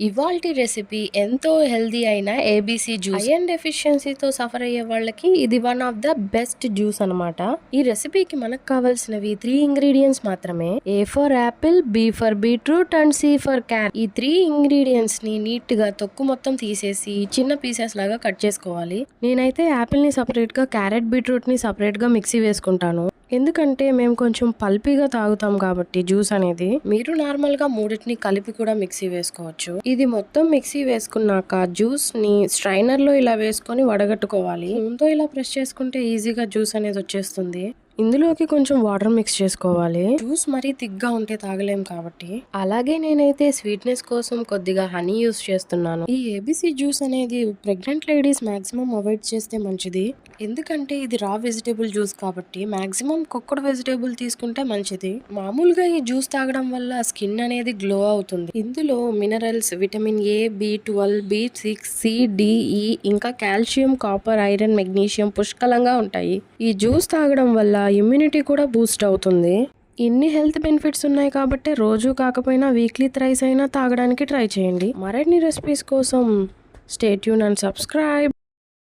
ఇవాల్టి రెసిపీ ఎంతో హెల్దీ అయిన ఏబీసీ జ్యూస్ ఐరన్ డెఫిషియన్సీతో సఫర్ అయ్యే వాళ్ళకి ఇది one of the best juice అన్నమాట. ఈ రెసిపీకి మనకు కావాల్సినవి త్రీ ఇంగ్రీడియంట్స్ మాత్రమే. A for apple B for beetroot and C for can ఈ త్రీ ఇంగ్రీడియంట్స్ని నీట్గా తొక్కు మొత్తం తీసేసి చిన్న పీసెస్ లాగా కట్ చేసుకోవాలి. నేనైతే యాపిల్ని సపరేట్గా క్యారెట్ బీట్రూట్ని సపరేట్గా మిక్సీ వేసుకుంటాను. ఎందుకంటే మేము కొంచెం పల్పీగా తాగుతాం కాబట్టి జ్యూస్ అనేది. మీరు నార్మల్గా మూడింటిని కలిపి కూడా మిక్సీ వేసుకోవచ్చు. ఇది మొత్తం మిక్సీ వేసుకున్నాక జ్యూస్ని స్ట్రైనర్లో ఇలా వేసుకొని వడగట్టుకోవాలి. ముందు ఇలా ప్రెస్ చేసుకుంటే ఈజీగా జ్యూస్ అనేది వచ్చేస్తుంది. ఇందులోకి కొంచెం వాటర్ మిక్స్ చేసుకోవాలి. జ్యూస్ మరీ థిక్గా ఉంటే తాగలేం కాబట్టి. అలాగే నేనైతే స్వీట్నెస్ కోసం కొద్దిగా హనీ యూస్ చేస్తున్నాను. ఈ ఏబిసి జ్యూస్ అనేది ప్రెగ్నెంట్ లేడీస్ మాక్సిమం అవాయిడ్ చేస్తే మంచిది. ఎందుకంటే ఇది రా వెజిటేబుల్ జ్యూస్ కాబట్టి మాక్సిమం కుక్కడ్ వెజిటేబుల్ తీసుకుంటే మంచిది. మామూలుగా ఈ జ్యూస్ తాగడం వల్ల స్కిన్ అనేది గ్లో అవుతుంది. ఇందులో minerals vitamin A B twelve B six C D E ఇంకా కాల్షియం కాపర్ ఐరన్ మెగ్నీషియం పుష్కలంగా ఉంటాయి. ఈ జ్యూస్ తాగడం వల్ల ఇమ్యూనిటీ కూడా బూస్ట్ అవుతుంది. ఇన్ని హెల్త్ బెనిఫిట్స్ ఉన్నాయి కాబట్టి రోజు కాకపోయినా వీక్లీ థ్రైస్ అయినా తాగడానికి ట్రై చేయండి. మరిన్ని రెసిపీస్ కోసం స్టేట్యూన్ అండ్ సబ్స్క్రైబ్